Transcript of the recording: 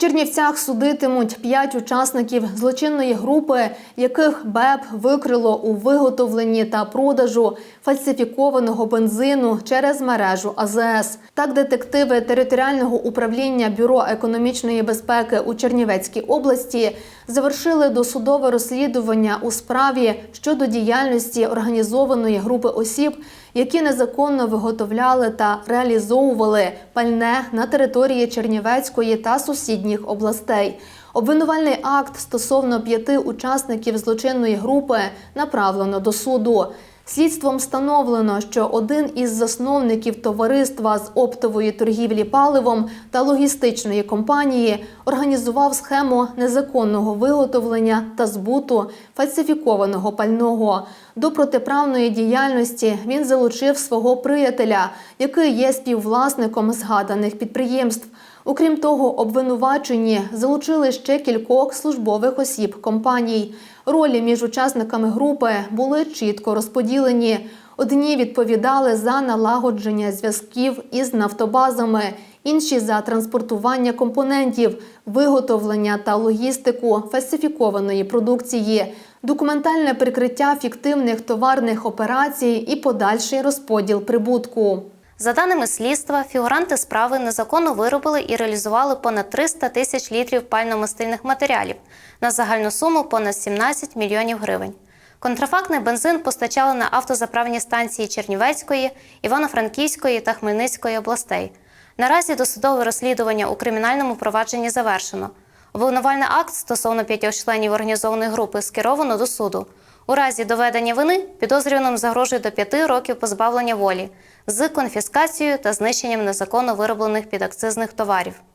Чернівцях судитимуть п'ять учасників злочинної групи, яких БЕП викрило у виготовленні та продажу фальсифікованого бензину через мережу АЗС. Так, детективи територіального управління Бюро економічної безпеки у Чернівецькій області завершили досудове розслідування у справі щодо діяльності організованої групи осіб, які незаконно виготовляли та реалізовували пальне на території Чернівецької та сусідніх областей. Обвинувальний акт стосовно п'яти учасників злочинної групи направлено до суду. Слідством встановлено, що один із засновників товариства з оптової торгівлі паливом та логістичної компанії організував схему незаконного виготовлення та збуту фальсифікованого пального. До протиправної діяльності він залучив свого приятеля, який є співвласником згаданих підприємств. Окрім того, обвинувачені залучили ще кількох службових осіб компаній. Ролі між учасниками групи були чітко розподілені. Одні відповідали за налагодження зв'язків із нафтобазами, інші за транспортування компонентів, виготовлення та логістику фальсифікованої продукції, документальне прикриття фіктивних товарних операцій і подальший розподіл прибутку. За даними слідства, фігуранти справи незаконно виробили і реалізували понад 300 тисяч літрів пально-мастильних матеріалів на загальну суму понад 17 мільйонів гривень. Контрафактний бензин постачали на автозаправні станції Чернівецької, Івано-Франківської та Хмельницької областей. Наразі досудове розслідування у кримінальному провадженні завершено. Обвинувальний акт стосовно п'ятьох членів організованої групи скеровано до суду. У разі доведення вини підозрюваним загрожує до п'яти років позбавлення волі з конфіскацією та знищенням незаконно вироблених підакцизних товарів.